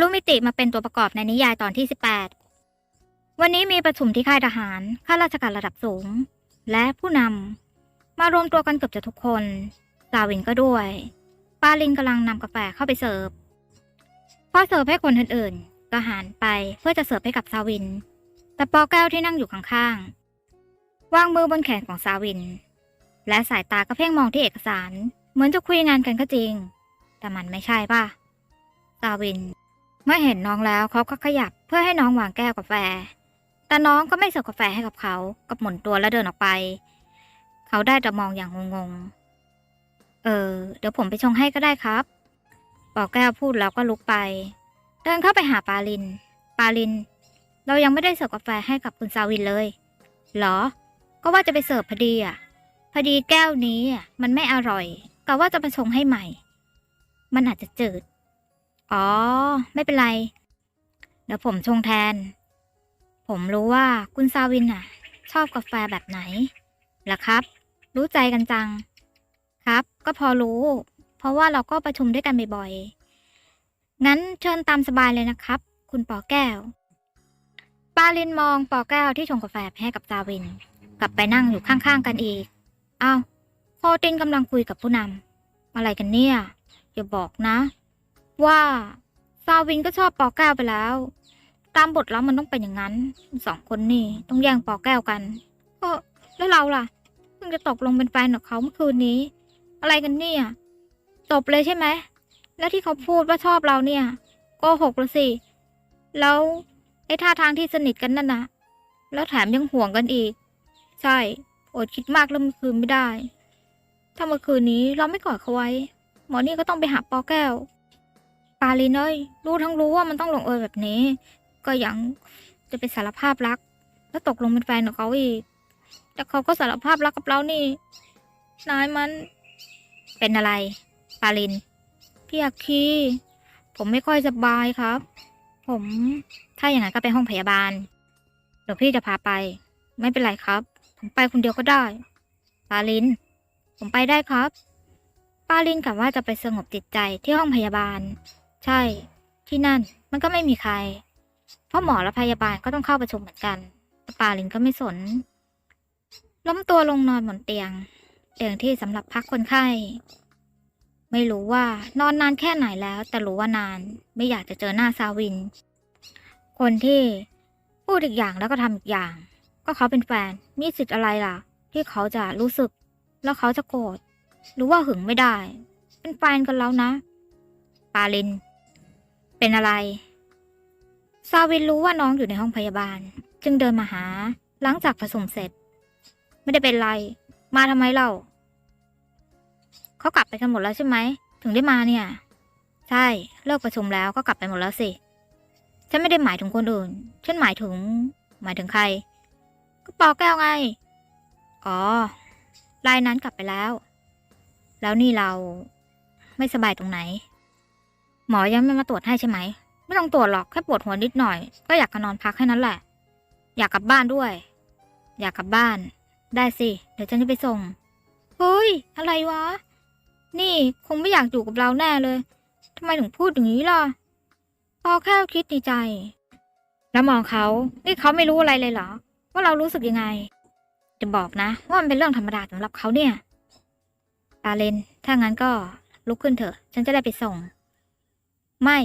ลุมิติมาเป็นตัวประกอบในนิยายตอนที่ 18 วันนี้มีประชุมที่ค่ายทหาร ข้าราชการระดับสูง และผู้นำมารวมตัวกันเกือบจะทุกคนสาวินก็ด้วย ปาลินกำลังนำกาแฟเข้าไปเสิร์ฟ พอเสิร์ฟให้คนอื่นๆก็หันไปเพื่อจะเสิร์ฟให้กับซาวิน แต่ปอแก้วที่นั่งอยู่ข้างๆ วางมือบนแขนของซาวิน และสายตาก็เพ่งมองที่เอกสาร เหมือนจะคุยงานกันก็จริง แต่มันไม่ใช่ป่ะซาวิน มื่อเห็นน้องแล้วเขาก็ขยับเพื่อให้น้องวางแก้วกาแฟ แต่น้องก็ไม่เสิร์ฟกาแฟให้กับเขากับหมุนตัวแล้วเดินออกไป เขาได้แต่มองอย่างงงๆ เออ เดี๋ยวผมไปชงให้ก็ได้ครับปอแก้วพูดแล้วก็ลุกไป เดินเข้าไปหาปาลิน ปาลิน เรายังไม่ได้เสิร์ฟกาแฟให้กับคุณซาวินเลย เหรอ ก็ว่าจะไปเสิร์ฟพอดีอะ พอดีแก้วนี้อะมันไม่อร่อยก็ว่าจะไปชงให้ใหม่ มันอาจจะจืด อ๋อ ไม่เป็นไร เดี๋ยวผมชงแทน ผมรู้ว่าคุณซาวินอะ ชอบกาแฟแบบไหนล่ะครับ รู้ใจกันจัง ครับ ก็พอรู้ เพราะว่าเราก็ประชุมด้วยกันบ่อยๆ งั้นเชิญตามสบายเลยนะครับ คุณปอแก้ว ปาลินมองปอแก้วที่ชงกาแฟให้กับซาวิน กลับไปนั่งอยู่ข้างๆกันอีก อ้าวโคตินกำลังคุยกับผู้นำอะไรกันเนี่ย อย่าบอกนะ ว่าซาวินก็ชอบปอแก้วไปแล้ว ตามบทแล้วมันต้องเป็นอย่างนั้นสองคนนี่ต้องแย่งปอแก้วกันเออแล้วเราล่ะเพิ่งจะตกลงเป็นแฟนกับเขาเมื่อคืนนี้ อะไรกันเนี่ยตบเลยใช่ไหมแล้วที่เขาพูดว่าชอบเราเนี่ยโกหกล้วสิแล้วไอ้ท่าทางที่สนิทกันนั่นนะแล้วแถมยังห่วงกันอีก ใช่อดคิดมากแล้วเมื่อคืนไม่ได้ ถ้าเมื่อคืนนี้เราไม่กอดเขาไว้ หมอนี่ก็ต้องไปหาปอแก้ว ปาลีนเอ้ยรู้ทั้งรู้ว่ามันต้องลงเอยแบบนี้ ก็ยังจะไปสารภาพรัก แล้วตกลงเป็นแฟนกับเขาอีก แต่เขาก็สารภาพรักกับเรานี่ นายมัน เป็นอะไร ปาลิน พี่อาคีผมไม่ค่อยสบายครับ ผม ถ้าอย่างนั้นก็ไปห้องพยาบาล เดี๋ยวพี่จะพาไป ไม่เป็นไรครับ ผมไปคนเดียวก็ได้ ปาลิน ผมไปได้ครับ ปาลินกลับว่าจะไปสงบจิตใจที่ห้องพยาบาล ใช่ ที่นั่นมันก็ไม่มีใคร เพราะหมอและพยาบาลก็ต้องเข้าประชุมเหมือนกันแต่ปาลินก็ไม่สน ล้มตัวลงนอนบนเตียง เตียงที่สำหรับพักคนไข้ ไม่รู้ว่านอนนานแค่ไหนแล้ว แต่รู้ว่านานไม่อยากจะเจอหน้าซาวิน คนที่พูดอีกอย่างแล้วก็ทำอีกอย่าง ก็เขาเป็นแฟนมีสิทธิ์อะไรล่ะ ที่เขาจะรู้สึก แล้วเขาจะโกรธหรือว่าหึงไม่ได้ เป็นแฟนกันแล้วนะ ปาลิน เป็นอะไร ซาวินรู้ว่าน้องอยู่ในห้องพยาบาล จึงเดินมาหา หลังจากผสมเสร็จ ไม่ได้เป็นไร มาทำไมเล่า เขากลับไปกันหมดแล้วใช่ไหม ถึงได้มาเนี่ย ใช่ เลิกประชุมแล้วก็กลับไปหมดแล้วสิ ฉันไม่ได้หมายถึงคนอื่น ฉันหมายถึง หมายถึงใคร ก็ปอแก้วไง อ๋อ รายนั้นกลับไปแล้ว แล้วนี่เราไม่สบายตรงไหน หมอยังไม่มาตรวจให้ใช่ไหม ไม่ต้องตรวจหรอกแค่ปวดหัวนิดหน่อย ก็อยากจะนอนพักแค่นั้นแหละ อยากกลับบ้านด้วย อยากกลับบ้าน ได้สิ เดี๋ยวฉันจะไปส่ง เฮ้ย อะไรวะ นี่คงไม่อยากอยู่กับเราแน่เลยทำไมถึงพูดอย่างนี้ล่ะ พอแค่คิดในใจ แล้วมองเขา นี่เขาไม่รู้อะไรเลยเหรอ ว่าเรารู้สึกยังไง จะบอกนะ ว่ามันเป็นเรื่องธรรมดาสำหรับเขาเนี่ยปาเลน ถ้างั้นก็ลุกขึ้นเถอะ ฉันจะได้ไปส่ง ไม่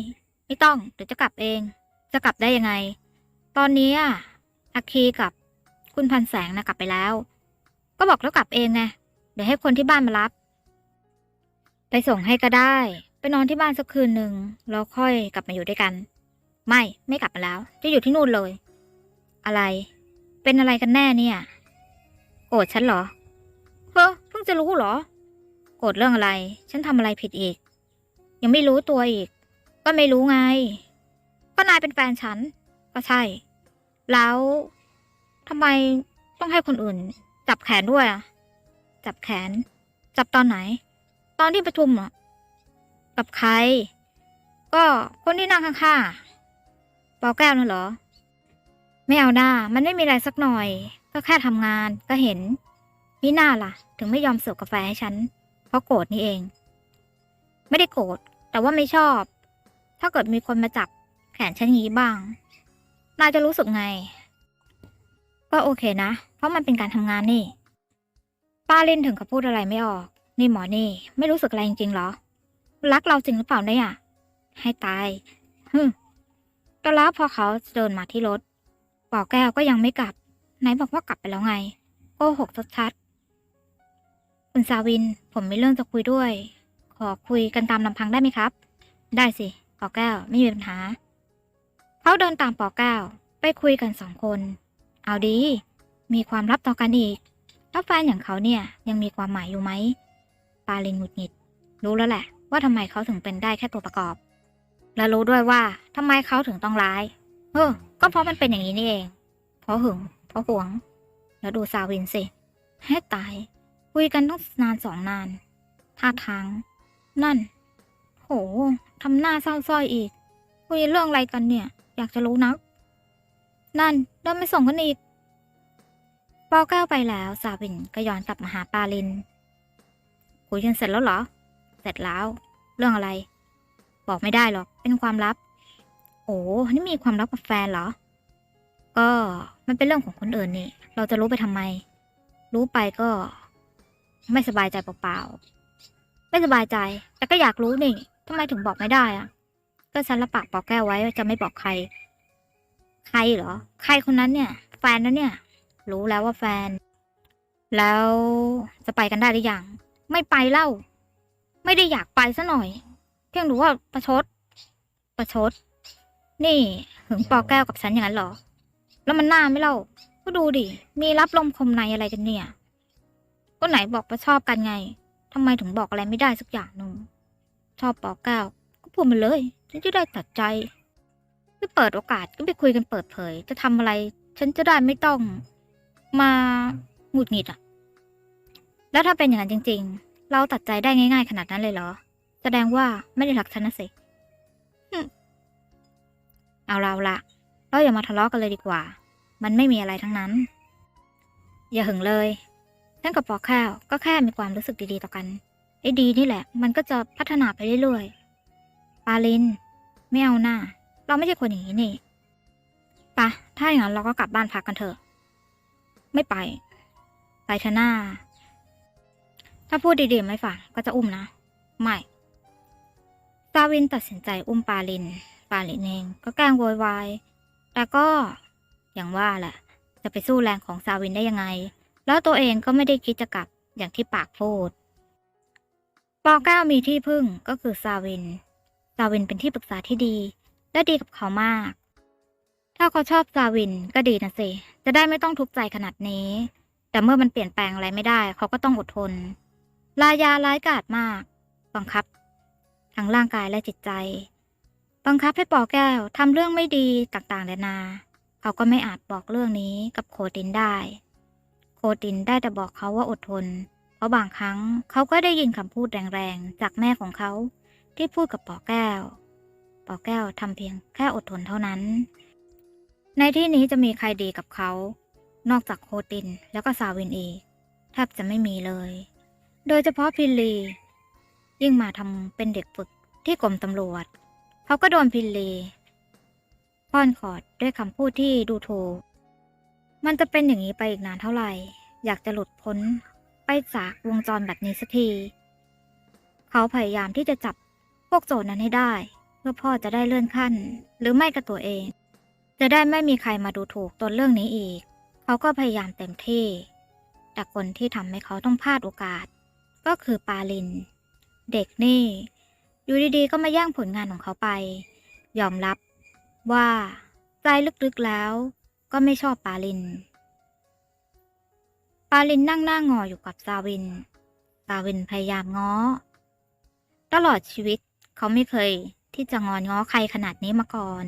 ไม่ต้อง เดี๋ยวจะกลับเอง จะกลับได้ยังไง ตอนนี้อะอาคีกับคุณพันแสงนะกลับไปแล้ว ก็บอกแล้วกลับเองไงเดี๋ยวให้คนที่บ้านมารับ ไปส่งให้ก็ได้ ไปนอนที่บ้านสักคืนหนึ่งแล้วค่อยกลับมาอยู่ด้วยกัน ไม่ไม่กลับมาแล้ว จะอยู่ที่นู่นเลย อะไร เป็นอะไรกันแน่เนี่ย โกรธฉันเหรอเฮ้อเพิ่งจะรู้เหรอ โกรธเรื่องอะไร ฉันทำอะไรผิดอีก ยังไม่รู้ตัวอีก ก็ไม่รู้ไง ก็นายเป็นแฟนฉัน ก็ใช่ แล้วทำไมต้องให้คนอื่น จับแขนด้วยอะ จับแขน จับตอนไหน ตอนที่ประชุมอะ กับใคร ก็คนที่นั่งข้างๆปอแก้วน่ะเหรอ ไม่เอาหน้า มันไม่มีอะไรสักหน่อย ก็แค่ทำงานก็เห็นนี่หน้าล่ะ ถึงไม่ยอมเสิร์ฟกาแฟให้ฉัน เพราะโกรธนี่เอง ไม่ได้โกรธแต่ว่าไม่ชอบ ถ้าเกิดมีคนมาจับแขนฉันงี้บ้าง นายจะรู้สึกไง ก็โอเคนะ เพราะมันเป็นการทำงานนี่ ป้าเล่นถึงกับพูดอะไรไม่ออก นี่หมอนี่ ไม่รู้สึกอะไรจริงๆหรอ รักเราจริงหรือเปล่าเนี่ย ให้ตายฮึก็แล้วพอเขาเดินมาที่รถปอแก้วก็ยังไม่กลับ ไหนบอกว่ากลับไปแล้วไง โกหกชัดๆคุณสาวิน ผมมีเรื่องจะคุยด้วย ขอคุยกันตามลำพังได้ไหมครับ ได้สิ ปอแก้วไม่มีปัญหา เขาเดินตามปอแก้วไปคุยกันสองคน เอาดี มีความลับต่อกันอีกแล้วแฟนอย่างเขาเนี่ยยังมีความหมายอยู่ไหมปาลินหงุดหงิด รู้แล้วแหละ ว่าทำไมเขาถึงเป็นได้แค่ตัวประกอบ และรู้ด้วยว่าทำไมเขาถึงต้องร้าย เออ ก็เพราะมันเป็นอย่างนี้นี่เอง เพราะหึง เพราะหวง แล้วดูซาวินสิ ให้ตาย คุยกันต้องนานสองนาน ท่าทาง นั่น โหทำหน้าเศร้าส้อยอีกคุยเรื่องอะไรกันเนี่ย อยากจะรู้นัก นั่นเดินไปส่งกันอีกปอแก้วไปแล้วสาวินก็ย้อนกลับมาหาปาลิน คุยกันเสร็จแล้วเหรอ เสร็จแล้ว เรื่องอะไร บอกไม่ได้หรอก เป็นความลับ โอ้นี่มีความลับกับแฟนเหรอ ก็มันเป็นเรื่องของคนอื่นนี่ เราจะรู้ไปทำไม รู้ไปก็ ไม่สบายใจเปล่าๆ ไม่สบายใจ แต่ก็อยากรู้นี่ ทำไมถึงบอกไม่ได้อะก็ฉันละปากปอกแก้วไว้ว่าจะไม่บอกใคร ใครเหรอ ใครคนนั้นเนี่ย แฟนนะเนี่ย รู้แล้วว่าแฟน แล้วจะไปกันได้หรือยัง ไม่ไปเล่า ไม่ได้อยากไปซะหน่อย เพียงรู้ว่าประชด ประชด นี่หึงปอแก้วกับฉันอย่างนั้นเหรอ แล้วมันน่าไม่เล่า ก็ดูดิ มีรับลมคมในอะไรกันเนี่ย ก็ไหนบอกว่าชอบกันไงทำไมถึงบอกอะไรไม่ได้สักอย่างหนึ่ง ชอบปอก้วก็พูดมาเลย ฉันจะได้ตัดใจ ไม่เปิดโอกาสก็ไปคุยกันเปิดเผย จะทำอะไร ฉันจะได้ไม่ต้อง มาหงุดหงิดอะ แล้วถ้าเป็นอย่างนั้นจริง ๆ เราตัดใจได้ง่าย ๆ ขนาดนั้นเลยเหรอ แสดงว่าไม่ได้รักฉันนะสิเอาเราละเราอย่ามาทะเลาะกันเลยดีกว่า มันไม่มีอะไรทั้งนั้น อย่าหึงเลยฉันกับปอแก้วก็แค่มีความรู้สึกดีๆต่อกัน ไอ้ดีนี่แหละ มันก็จะพัฒนาไปเรื่อยๆ ปาลิน ไม่เอาหน้า เราไม่ใช่คนอย่างนี้นี่ปะถ้าอย่างนั้นเราก็กลับบ้านพักกันเถอะ ไม่ไป ไปเถอะหน้า ถ้าพูดดีๆไม่ฟังก็จะอุ้มนะ ไม่ซาวินตัดสินใจอุ้มปาลิน ปาลินเองก็แกล้งโวยวาย แต่ก็อย่างว่าแหละ จะไปสู้แรงของซาวินได้ยังไง แล้วตัวเองก็ไม่ได้คิดจะกลับอย่างที่ปากพูด ปอเก้ามีที่พึ่งก็คือซาวินซาวินเป็นที่ปรึกษาที่ดี และดีกับเขามาก ถ้าเขาชอบซาวินก็ดีนะสิจะได้ไม่ต้องทุกข์ใจขนาดนี้ แต่เมื่อมันเปลี่ยนแปลงอะไรไม่ได้ เขาก็ต้องอดทน ลายาร้ายกาจมาก บังคับ ทั้งร่างกายและจิตใจ บังคับให้ปอแก้วทำเรื่องไม่ดีต่างๆนานา เขาก็ไม่อาจบอกเรื่องนี้กับโคตินได้ โคตินได้แต่บอกเขาว่าอดทน ราะบางครั้งเขาก็ได้ยินคำพูดแรงๆ จากแม่ของเขาที่พูดกับปอแก้ว ปอแก้วทำเพียงแค่อดทนเท่านั้น ในที่นี้จะมีใครดีกับเขา นอกจากโคตินแล้วก็ซาวินอีกแทบจะไม่มีเลย โดยเฉพาะพินลี ยิ่งมาทำเป็นเด็กฝึกที่กรมตำรวจ เขาก็โดนพินลีป้อนขอดด้วยคำพูดที่ดูถูกมันจะเป็นอย่างนี้ไปอีกนานเท่าไหร่ อยากจะหลุดพ้น ไปจากวงจรแบบนี้สักที เขาพยายามที่จะจับพวกโจรนั้นให้ได้ เพื่อพ่อจะได้เลื่อนขั้น หรือไม่ก็ตัวเอง จะได้ไม่มีใครมาดูถูกตนเรื่องนี้อีก เขาก็พยายามเต็มที่ แต่คนที่ทำให้เขาต้องพลาดโอกาส ก็คือปาลิน เด็กนี่ อยู่ดีๆ ก็มาแย่งผลงานของเขาไป ยอมรับว่าใจลึกๆแล้ว ก็ไม่ชอบปาลินาลินนั่งหน้างออยู่กับซาวิน ซาวินพยายามง้อ ตลอดชีวิตเขาไม่เคยที่จะงอนง้อใครขนาดนี้มาก่อน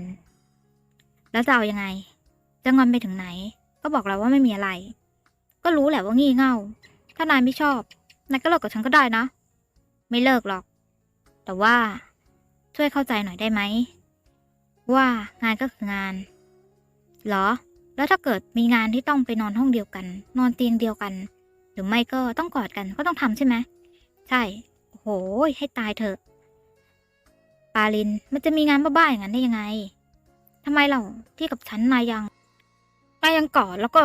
แล้วจะเอายังไง จะงอนไปถึงไหน ก็บอกแล้วว่าไม่มีอะไร ก็รู้แหละว่างี่เง่า ถ้านายไม่ชอบ นายก็เลิกกับฉันก็ได้นะ ไม่เลิกหรอก แต่ว่าช่วยเข้าใจหน่อยได้ไหม ว่างานก็คืองานเหรอ แล้วถ้าเกิดมีงานที่ต้องไปนอนห้องเดียวกัน นอนเตียงเดียวกัน หรือไม่ก็ต้องกอดกันก็ต้องทำใช่ไหมใช่โอ้โหให้ตายเถอะ ปาลินมันจะมีงานบ้าๆอย่างนั้นได้ยังไงทำไมเราที่กับฉันนายยังนายยังกอดแล้วก็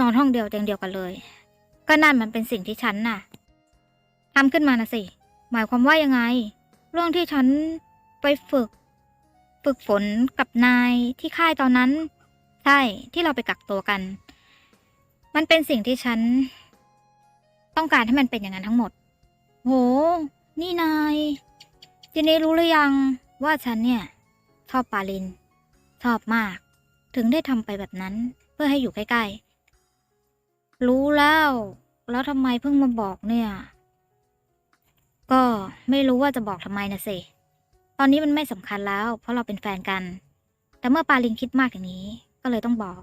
นอนห้องเดียวเตียงเดียวกันเลย ก็นั่นมันเป็นสิ่งที่ฉันน่ะทำขึ้นมานะสิหมายความว่ายังไง เรื่องที่ฉันไปฝึก ฝึกฝนกับนายที่ค่ายตอนนั้น ใช่ที่เราไปกักตัวกัน มันเป็นสิ่งที่ฉัน ต้องการให้มันเป็นอย่างนั้นทั้งหมด โห นี่นายทีนี้รู้หรือยังว่าฉันเนี่ย ชอบปาลิน ชอบมาก ถึงได้ทำไปแบบนั้น เพื่อให้อยู่ใกล้ๆ รู้แล้ว แล้วทำไมเพิ่งมาบอกเนี่ย ก็ไม่รู้ว่าจะบอกทำไมนะสิตอนนี้มันไม่สำคัญแล้ว เพราะเราเป็นแฟนกัน แต่เมื่อปาลินคิดมากอย่างนี้ ก็เลยต้องบอก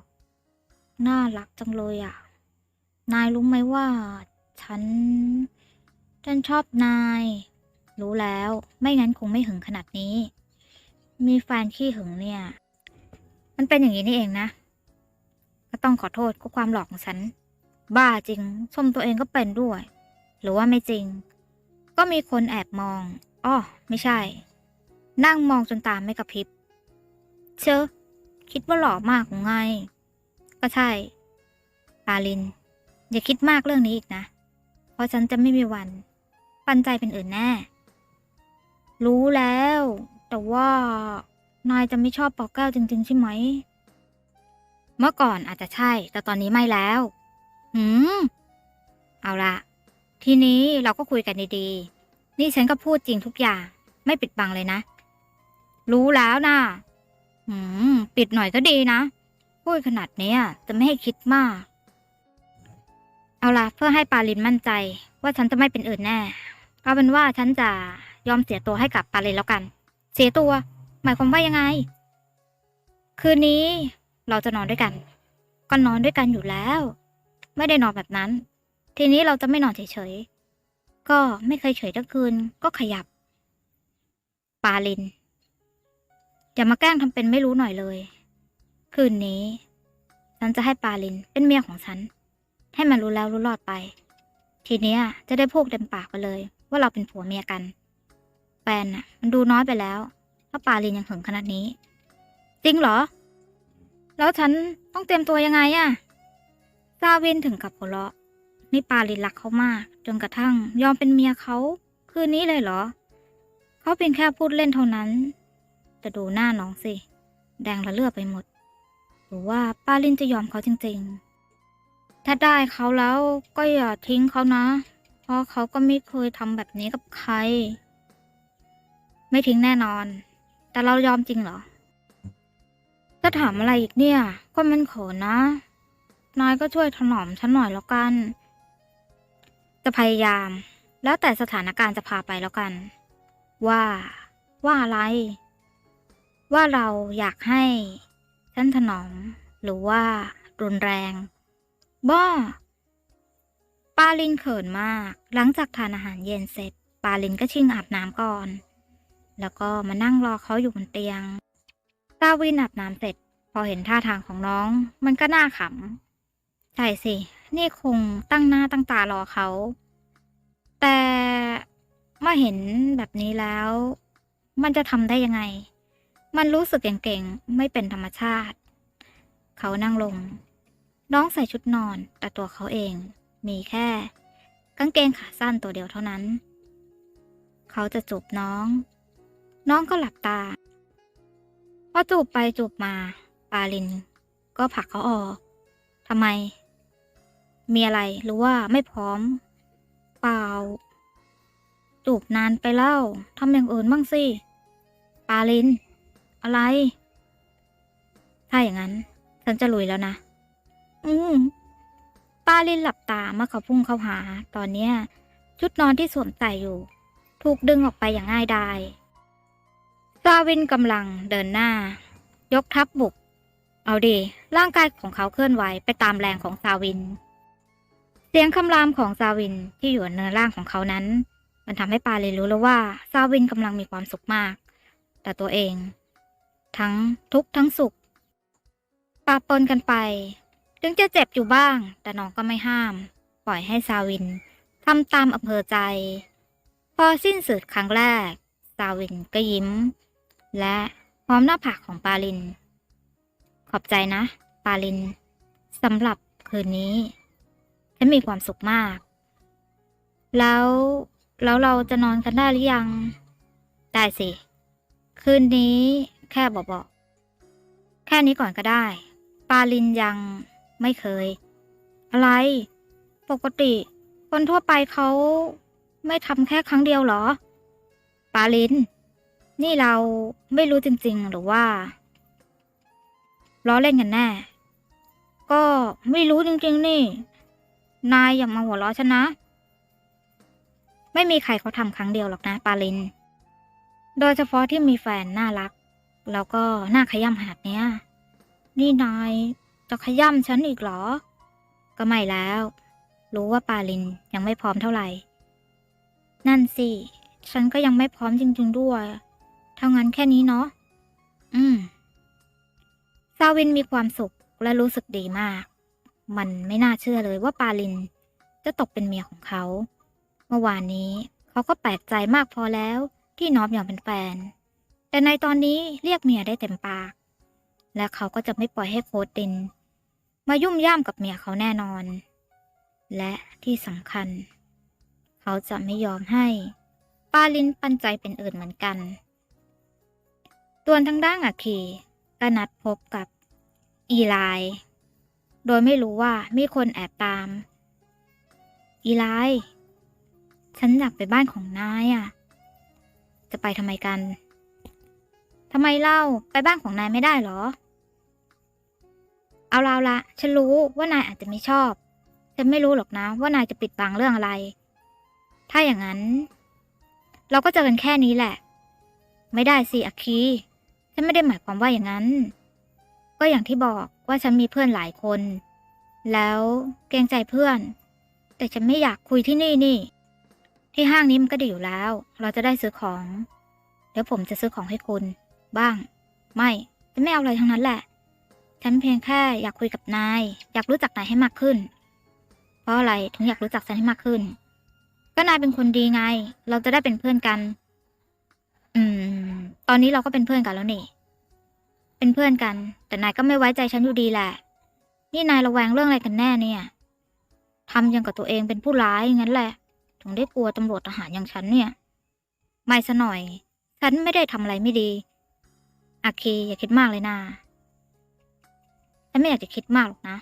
น่ารักจังเลยอะ นายรู้ไหมว่า ฉัน ฉันชอบนาย รู้แล้ว ไม่งั้นคงไม่หึงขนาดนี้ มีแฟนขี้หึงเนี่ย มันเป็นอย่างนี้นี่เองนะ ก็ต้องขอโทษก็ความหลอกของฉัน บ้าจริง ชมตัวเองก็เป็นด้วย หรือว่าไม่จริง ก็มีคนแอบมอง อ้อ ไม่ใช่ นั่งมองจนตามไม่กระพริบ เชอะ คิดว่าหล่อมากหรือไง ก็ใช่ ปาลิน อย่าคิดมากเรื่องนี้อีกนะ เพราะฉันจะไม่มีวัน ปันใจเป็นอื่นแน่ รู้แล้ว แต่ว่านายจะไม่ชอบปอกแก้วจริง ๆ ใช่ไหม เมื่อก่อนอาจจะใช่ แต่ตอนนี้ไม่แล้ว หืม เอาละ ทีนี้เราก็คุยกันดีๆ นี่ฉันก็พูดจริงทุกอย่าง ไม่ปิดบังเลยนะ รู้แล้วนะ หืม ปิดหน่อยก็ดีนะ พูดขนาดเนี้ย จะไม่ให้คิดมาก เอาล่ะ เพื่อให้ปาลินมั่นใจ ว่าฉันจะไม่เป็นอื่นแน่ เอาเป็นว่าฉันจะยอมเสียตัวให้กับปาลินแล้วกัน เสียตัว หมายความว่ายังไง คืนนี้ เราจะนอนด้วยกัน ก็นอนด้วยกันอยู่แล้ว ไม่ได้นอนแบบนั้น ทีนี้เราจะไม่นอนเฉยๆ ก็ไม่เคยเฉยทั้งคืน ก็ขยับ ปาลิน อย่ามาแกล้งทำเป็นไม่รู้หน่อยเลย คืนนี้ ฉันจะให้ปาลินเป็นเมียของฉัน ให้มันรู้แล้วรู้รอดไป ทีเนี้ยจะได้พูดเต็มปากไปเลย ว่าเราเป็นผัวเมียกันแฟนน่ะ มันดูน้อยไปแล้ว ถ้าปาลินยังหึงขนาดนี้ จริงเหรอ แล้วฉันต้องเตรียมตัวยังไงอะซาวินถึงกับหัวเราะนี่ปาลินรักเขามาก จนกระทั่งยอมเป็นเมียเขา คืนนี้เลยเหรอ เขาเพียงแค่พูดเล่นเท่านั้น แต่ดูหน้าน้องสิ แดงระเลือดไปหมด หรือว่าป้าลินจะยอมเขาจริงๆ ถ้าได้เขาแล้วก็อย่าทิ้งเขานะ เพราะเขาก็ไม่เคยทำแบบนี้กับใคร ไม่ทิ้งแน่นอน แต่เรายอมจริงเหรอถ้าถามอะไรอีกเนี่ย ก็มันเขนนะนายก็ช่วยถนอมฉันหน่อยแล้วกัน จะพยายาม แล้วแต่สถานการณ์จะพาไปแล้วกัน ว่า ว่าอะไร ว่าเราอยากให้ฉันถนอมหรือว่ารุนแรงบ้าปาลินเขินมาก หลังจากทานอาหารเย็นเสร็จ ปาลินก็ชิงอาบน้ำก่อน แล้วก็มานั่งรอเขาอยู่บนเตียงตาวินอาบน้ำเสร็จ พอเห็นท่าทางของน้อง มันก็น่าขำใช่สิ นี่คงตั้งหน้าตั้งตารอเขา แต่เมื่อเห็นแบบนี้แล้ว มันจะทำได้ยังไง มันรู้สึกเก่งๆ ไม่เป็นธรรมชาติ เขานั่งลง น้องใส่ชุดนอน แต่ตัวเขาเอง มีแค่ กางเกงขาสั้นตัวเดียวเท่านั้น เขาจะจูบน้อง น้องก็หลับตา พอจูบไปจูบมา ปาลิน ก็ผลักเขาออกทำไม มีอะไรหรือว่าไม่พร้อม เปล่า จูบนานไปแล้วทำอย่างอื่นบ้างสิ ปาลิน อะไร ถ้าอย่างนั้น ฉันจะลุยแล้วนะ อืมป้าลินหลับตาเมื่อเขาพุ่งเข้าหา ตอนเนี้ย ชุดนอนที่สวมใส่อยู่ ถูกดึงออกไปอย่างง่ายดายซาวินกำลังเดินหน้า ยกทัพบุก เอาดี ร่างกายของเขาเคลื่อนไหวไปตามแรงของซาวิน เสียงคำรามของซาวินที่อยู่เนื้อร่างของเขานั้น มันทำให้ปาเลนรู้แล้วว่าซาวินกำลังมีความสุขมาก แต่ตัวเอง ทั้งทุกข์ทั้งสุขปะปนกันไป ถึงจะเจ็บอยู่บ้าง แต่น้องก็ไม่ห้าม ปล่อยให้ซาวินทำตามอำเภอใจ พอสิ้นสุดครั้งแรก ซาวินก็ยิ้ม และพร้อมหน้าผากของปาลิน ขอบใจนะ ปาลินสำหรับคืนนี้ ฉันมีความสุขมาก แล้วแล้วเราจะนอนกันได้หรือยัง ได้สิ คืนนี้ แค่บอกๆแค่นี้ก่อนก็ได้ ปาลินยังไม่เคย อะไร ปกติ คนทั่วไปเขาไม่ทำแค่ครั้งเดียวหรอ ปาลิน นี่เราไม่รู้จริง ๆ หรือว่าล้อเล่นกันแน่ ก็ไม่รู้จริง ๆ นี่ นายอย่ามาหัวเราะฉันนะ ไม่มีใครเขาทำครั้งเดียวหรอกนะ ปาลิน โดยเฉพาะที่มีแฟนน่ารัก แล้วก็หน่าขย้ำขนาดเนี้ย นี่นายจะขย้ำฉันอีกเหรอ ก็ไม่แล้ว รู้ว่าปาลินยังไม่พร้อมเท่าไหร่ นั่นสิ ฉันก็ยังไม่พร้อมจริง ๆ ด้วยถ้างั้นแค่นี้เนาะ อืม ซาวินมีความสุขและรู้สึกดีมาก มันไม่น่าเชื่อเลยว่าปาลินจะตกเป็นเมียของเขา เมื่อวานนี้เขาก็แปลกใจมากพอแล้วที่น้อมยอมเป็นแฟน แต่ในตอนนี้เรียกเมียได้เต็มปาก และเขาก็จะไม่ปล่อยให้โค้ดดิน มายุ่มย่ามกับเมียเขาแน่นอน และที่สำคัญ เขาจะไม่ยอมให้ปาลินปันใจเป็นอื่นเหมือนกันตัวนทางด้านอาคีก็นัดพบกับอีไลโดยไม่รู้ว่ามีคนแอบตาม อีไลฉันอยากไปบ้านของนายอะ จะไปทำไมกัน ทำไมเล่าไปบ้านของนายไม่ได้เหรอ เอาละเอาละ ฉันรู้ว่านายอาจจะไม่ชอบ ฉันไม่รู้หรอกนะ ว่านายจะปิดบังเรื่องอะไร ถ้าอย่างนั้น เราก็เจอกันแค่นี้แหละ ไม่ได้สิอาคีฉันไม่ได้หมายความว่าอย่างนั้น ก็อย่างที่บอกว่าฉันมีเพื่อนหลายคน แล้วเกรงใจเพื่อน แต่ฉันไม่อยากคุยที่นี่นี่ ที่ห้างนี้มันก็ดีอยู่แล้ว เราจะได้ซื้อของ เดี๋ยวผมจะซื้อของให้คุณ บ้าง ไม่ฉันไม่เอาอะไรทั้งนั้นแหละ ฉันเพียงแค่อยากคุยกับนาย อยากรู้จักนายให้มากขึ้น เพราะอะไรถึงอยากรู้จักฉันให้มากขึ้น ก็นายเป็นคนดีไง เราจะได้เป็นเพื่อนกัน อืม ตอนนี้เราก็เป็นเพื่อนกันแล้วนี่ เป็นเพื่อนกัน แต่นายก็ไม่ไว้ใจฉันอยู่ดีแหละ นี่นายระแวงเรื่องอะไรกันแน่เนี่ยทำยังกับตัวเองเป็นผู้ร้ายงั้นแหละ ถึงได้กลัวตำรวจทหารอย่างฉันเนี่ย ไม่ซะหน่อย ฉันไม่ได้ทำอะไรไม่ดี อาเค อย่าคิดมากเลยนาฉันไม่อยากจะคิดมากหรอกนะ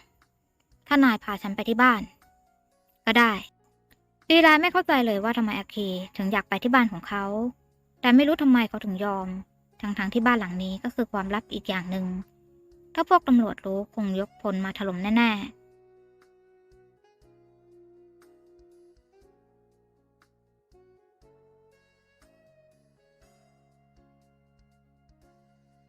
ถ้านายพาฉันไปที่บ้าน ก็ได้ดีลาไม่เข้าใจเลยว่าทำไมอาเคถึงอยากไปที่บ้านของเขา แต่ไม่รู้ทำไมเขาถึงยอม ทั้งๆทที่บ้านหลังนี้ก็คือความลับอีกอย่างหนึ่ง ถ้าพวกตำรวจรู้คงยกพลมาถล่มแน่ ๆ